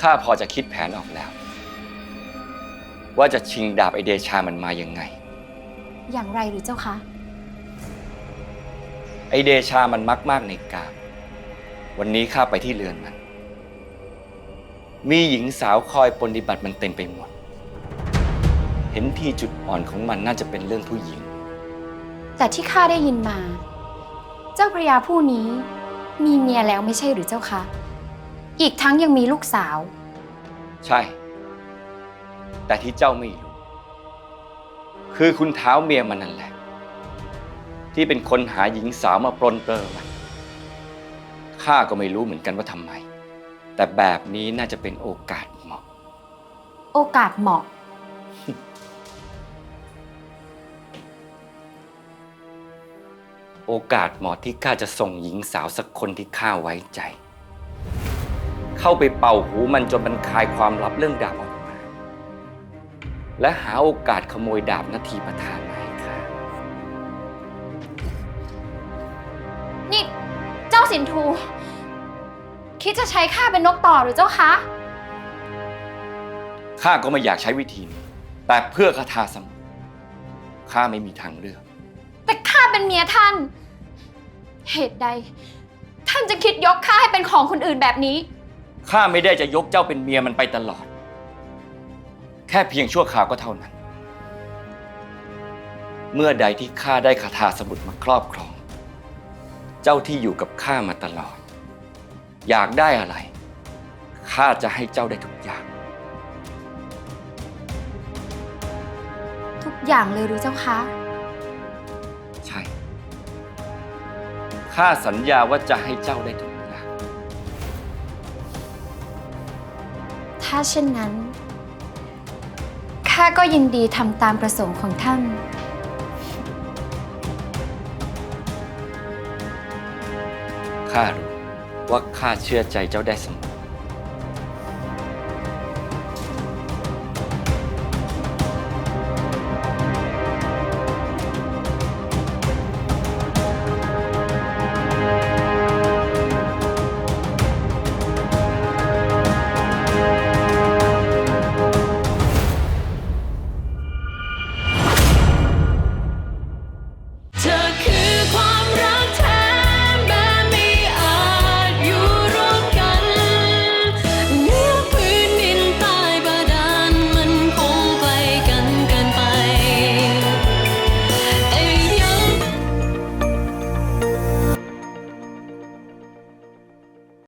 ข้าพอจะคิดแผนออกแล้ว ว่าจะชิงดาบไอเดชามันมายังไง อย่างไรหรือเจ้าคะ ไอเดชามันมักมากในกาม วันนี้ข้าไปที่เรือนมัน มีหญิงสาวคอยปฏิบัติมันเต็มไปหมด เห็นที่จุดอ่อนของมันน่าจะเป็นเรื่องผู้หญิง แต่ที่ข้าได้ยินมา เจ้าพระยาผู้นี้มีเมียแล้วไม่ใช่หรือเจ้าคะ อีกทั้งยังมีลูกสาว ใช่ แต่ที่เจ้าไม่รู้ คือคุณเท้าเมียมันนั่นแหละ ที่เป็นคนหาหญิงสาวมาปลนเปลือมันข้าก็ไม่รู้เหมือนกันว่าทำไม แต่แบบนี้น่าจะเป็นโอกาสเหมาะ โอกาสเหมาะ โอกาสเหมาะที่ข้าจะส่งหญิงสาวสักคนที่ข้าไว้ใจ เข้าไปเป่าหูมันจนมันคลายความลับเรื่องดาบออกมา และหาโอกาสขโมยดาบนาทีประธานมาให้ข้านี่ เจ้าสินทู คิดจะใช้ข้าเป็นนกต่อหรือเจ้าคะ ข้าก็ไม่อยากใช้วิธีนี้ แต่เพื่อคาถาสมุทรข้าไม่มีทางเลือก แต่ข้าเป็นเมียท่าน เหตุใด ท่านจะคิดยกข้าให้เป็นของคนอื่นแบบนี้ ข้าไม่ได้จะยกเจ้าเป็นเมียมันไปตลอด แค่เพียงชั่วคราวก็เท่านั้น เมื่อใดที่ข้าได้คาถาสมุทรมาครอบครอง เจ้าที่อยู่กับข้ามาตลอด อยากได้อะไรข้าจะให้เจ้าได้ทุกอย่าง ทุกอย่างเลยหรือเจ้าคะ ใช่ ข้าสัญญาว่าจะให้เจ้าได้ทุก ถ้าเช่นนั้น ข้าก็ยินดีทำตามประสงค์ของท่าน ข้ารู้ว่าข้าเชื่อใจเจ้าได้เสมอ